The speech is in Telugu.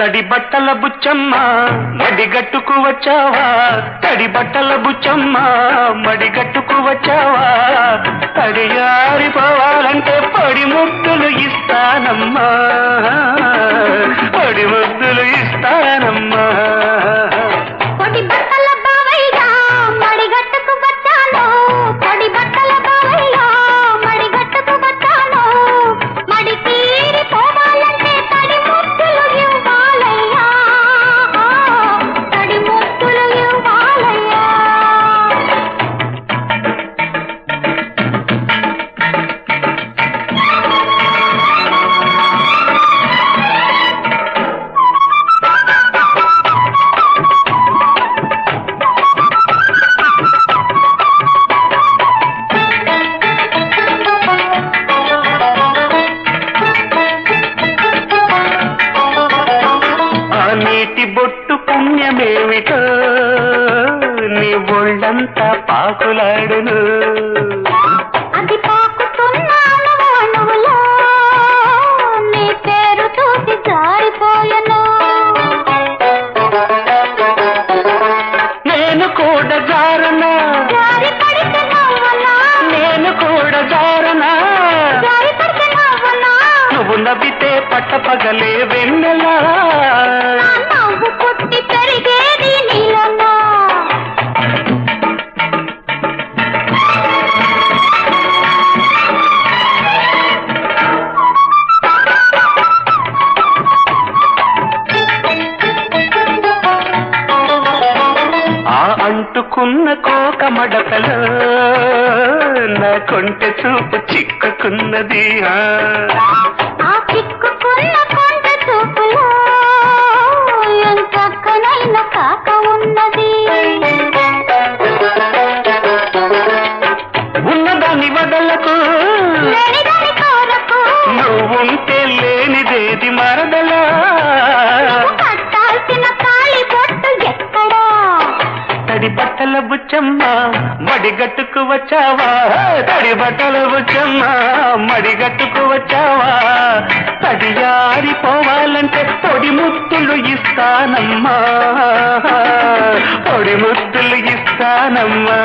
తడి బట్టల బుచ్చమ్మ మడిగట్టుకు వచ్చావా? తడి బట్టల బుచ్చమ్మ మడిగట్టుకు వచ్చావా? తడియారిపోవాలంటే పడి ముద్దులు ఇస్తానమ్మా పడి ముద్దులు ఇస్తానమ్మా. నీటి బొట్టు పుణ్యమేమిటో? నీ ఒళ్ళంతా పాకులాడును. అది పాకుతున్న అణువులో నీ పేరు చూసి జారిపోయను. నేను కూడా జారనా? నేను కూడా జారనా? నువ్వు నవ్వితే పట్టపగలే వెన్నెలా? ఆ అంటుకున్న కోక మడకలో నా కొంటె చూపు చిక్కుకున్నది ఆ. చిక్కుకున్న కొండ చూపులో ఎంచక్కనైన కాక ఉన్నది? ఉన్నదాని వదలకు నువ్వుంటే లేనిదేది మరదలా. తడి బట్టల బుచ్చమ్మ మడిగట్టుకు వచ్చావా? తడి బట్టల బుచ్చమ్మ మడిగట్టుకు వచ్చావా? తడియారిపోవాలంటే పొడి ముత్తులు ఇస్తానమ్మా. పొడి ముత్తులు ఇస్తానమ్మా.